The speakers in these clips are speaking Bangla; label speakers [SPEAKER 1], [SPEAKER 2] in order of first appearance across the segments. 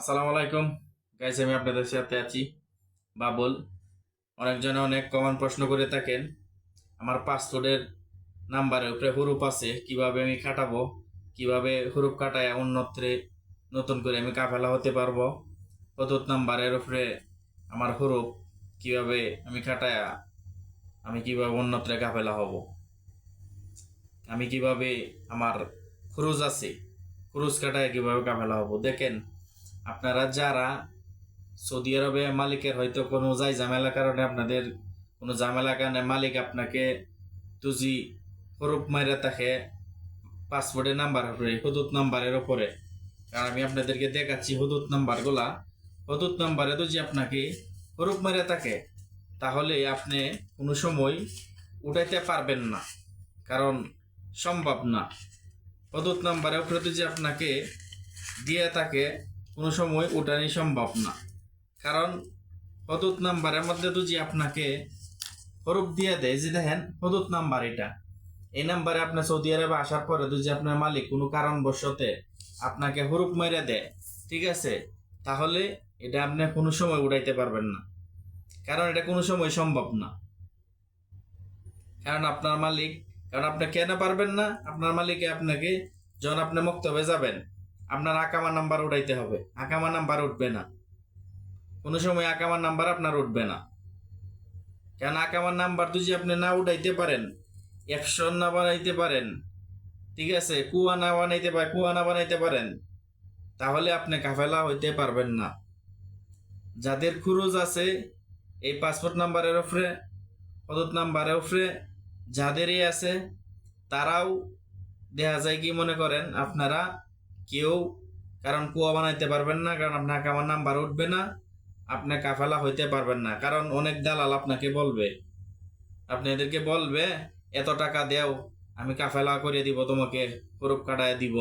[SPEAKER 1] আসসালামু আলাইকুম। গাইস আমি আপনাদের সাথে আছি, বাবুল। অনেকজনে অনেক কমন প্রশ্ন করে থাকেন, আমার পাসপোর্টের নাম্বারের উপরে হুরুপ আছে, কীভাবে আমি কাটাবো, কীভাবে হুরুপ কাটায় অন্যত্রে নতুন করে আমি কাফেলা হতে পারব হদুত নাম্বারের উপরে আমার হুরুপ, কীভাবে আমি কাটায়, আমি কীভাবে অন্যত্রে কাফেলা হব, আমি কীভাবে আমার ক্রুজ আছে ক্রুজ কাটায় কীভাবে কাফেলা হব। দেখেন আপনারা যারা সৌদি আরবে মালিকের হয়তো কোনো যাই ঝামেলার কারণে আপনাদের কোনো ঝামেলার কারণে মালিক আপনাকে তুজি হরুপ মাইরা থাকে পাসপোর্টের নাম্বার উপরে হদুত নাম্বারের ওপরে কারণ আমি আপনাদেরকে দেখাচ্ছি হদুত নাম্বারগুলা। হদুত নাম্বারে তো যে আপনাকে হরুপ মাইরা থাকে তাহলে আপনি কোনো সময় উঠাইতে পারবেন না, কারণ সম্ভব না। হদুত নাম্বারের উপরে তো যে আপনাকে দিয়ে থাকে কোনো সময় উঠানি সম্ভব না। কারণ হদুত নাম্বারের মধ্যে তো যে আপনাকে হরুপ দিয়ে দেয়। যে দেখেন হদুত নাম্বার এটা। এই নাম্বারে আপনার সৌদি আরবে আসার পরে তো যে আপনার মালিক কোনো কারণবশতে আপনাকে হরুপ মেরে দেয়। ঠিক আছে? তাহলে এটা আপনি কোনো সময় উঠাইতে পারবেন না। কারণ এটা কোনো সময় সম্ভব না। কারণ আপনার মালিক, কারণ আপনি কেন পারবেন না? আপনার মালিকে আপনাকে যখন আপনি মক্তবে যাবেন আপনার আকামা নাম্বার উঠাইতে হবে। আকামা নাম্বার উঠবে না। কোনো সময় আকামার নাম্বার আপনার উঠবে না। কেন আকামার নাম্বার যদি আপনি না উঠাইতে পারেন অ্যাপশন না বানাইতে পারেন, ঠিক আছে, কুয়া না বানাইতে পারেন কুয়া না বানাইতে পারেন, তাহলে আপনি কাফেলা হইতে পারবেন না। যাদের খুরুজ আছে, এই পাসপোর্ট নাম্বারের উপরে পদত নাম্বারের উপরে, যাদেরই আছে, তারাও দেখা যায় কি মনে করেন, আপনারা কেউ কারণ কুয়া বানাইতে পারবেন না, কারণ আপনাকে আমার নাম্বার উঠবে না, আপনি কাফেলা হইতে পারবেন না। কারণ অনেক দালাল আপনাকে বলবে, আপনি এদেরকে বলবে, এত টাকা দেও, আমি কাফেলা করে দিব, তোমাকে হরুপ কাটায় দিব।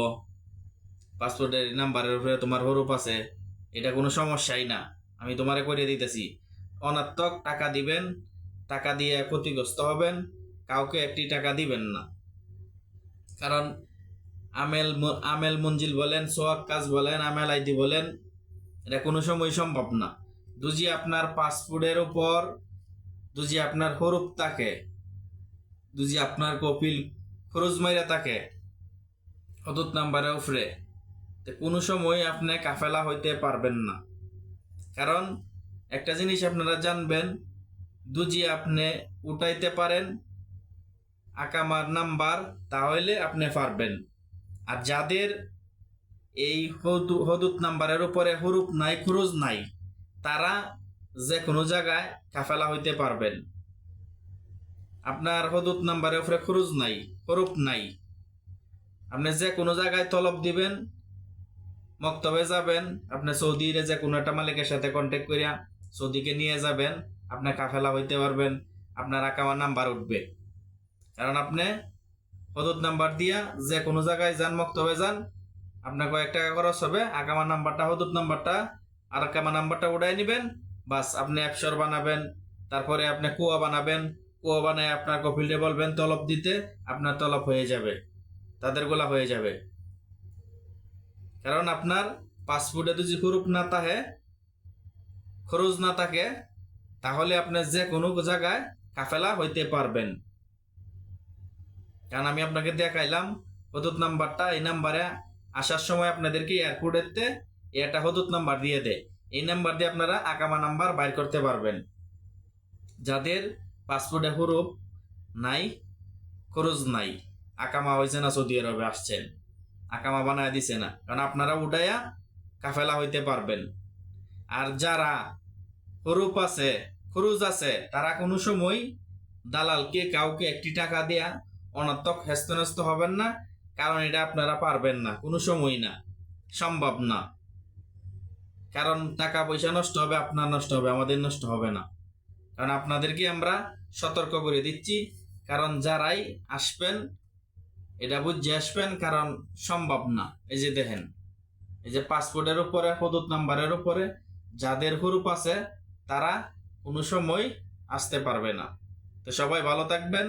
[SPEAKER 1] পাসপোর্টের নাম্বারের উপরে তোমার হরুপ আছে, এটা কোনো সমস্যাই না, আমি তোমারে করে দিতেছি। অনাত্মক টাকা দিবেন, টাকা দিয়ে ক্ষতিগ্রস্ত হবেন, কাউকে একটি টাকা দিবেন না। কারণ আমেল আমেল মঞ্জিল বলেন, সোয়াক কাজ বলেন, আমেল আইডি বলেন, এটা কোনো সময় সম্ভব না। দুজি আপনার পাসপোর্টের উপর, দুজি আপনার হরুপ তাকে, দুজি আপনার কপিল খরচ মাইরা থাকে হদুত নাম্বারের উফরে তো কোনো সময় আপনি কাফেলা হইতে পারবেন না। কারণ একটা জিনিস আপনারা জানবেন, দুজি আপনি উঠাইতে পারেন আকামার নাম্বার, তাহলে আপনি পারবেন। আর যাদের এই হদু- হদুত নাম্বারের উপরে হরুপ নাই, খুরুজ নাই, তারা যে কোনো জায়গায় কাফেলা হইতে পারবেন। আপনার হদুত নাম্বারের উপরে খুরুজ নাই, হরুপ নাই। আপনি যে কোনো জায়গায় তলব দিবেন, মক্তবে যাবেন, আপনি সৌদির যে কোনো একটা মালিকের সাথে কন্ট্যাক্ট করিয়া সৌদিকে নিয়ে যাবেন আপনার কাফেলা হইতে পারবেন, আপনার আকামার নাম্বার উঠবে। কারণ আপনি হদুত নাম্বার দিয়া যে কোনো জায়গায় যান মক্তবে যান। আপনার কয়েক টাকা খরচ হবে। আকামা নাম্বারটা হদুত নাম্বারটা, আর আকামা নাম্বারটা উঠাই নেবেন। বাস, আপনি অ্যাপসর বানাবেন, তারপরে আপনি কুয়া বানাবেন। কুয়া বানায় আপনার কপিলে বলবেন, তলব দিতে আপনার তলব হয়ে যাবে। তাদের গোলা হয়ে যাবে। কারণ আপনার পাসপোর্টে যদি খরুপ না থাকে, খরচ না থাকে, তাহলে আপনি যে কোনো জায়গায় কাফেলা হইতে পারবেন। কারণ আমি আপনাকে দেখাইলাম হদুত নাম্বারটা, এই নাম্বারে আসার সময় আপনাদেরকে এয়ারপোর্টেতে একটা হদুত নাম্বার দিয়ে দেয়। এই নাম্বার দিয়ে আপনারা আকামা নাম্বার বাইর করতে পারবেন। যাদের পাসপোর্টে হরুপ নাই, খরচ নাই আকামা হয়েছে না সৌদি আরবে আসছেন আকামা বানায় দিছে না, কারণ আপনারা উঠাইয়া কাফেলা হইতে পারবেন। আর যারা হরুপ আছে খরুজ আছে, তারা কোনো সময় দালালকে, কাউকে একটি টাকা দেয়া অনর্থক হেস্তনেস্ত হবেন না, কারণ এটা আপনারা পারবেন না, কোনো সময় না, সম্ভব না। কারণ টাকা পয়সা নষ্ট হবে, আপনার নষ্ট হবে, আমাদের নষ্ট হবে না। কারণ আপনাদেরকে আমরা সতর্ক করে দিচ্ছি, কারণ যারাই আসবেন, এটা বুঝে আসবেন, কারণ সম্ভব না। এই যে দেখেন, এই যে পাসপোর্টের উপরে হদুত নাম্বারের উপরে, যাদের হুরুপ আছে, তারা কোনো সময় আসতে পারবে না। তো সবাই ভালো থাকবেন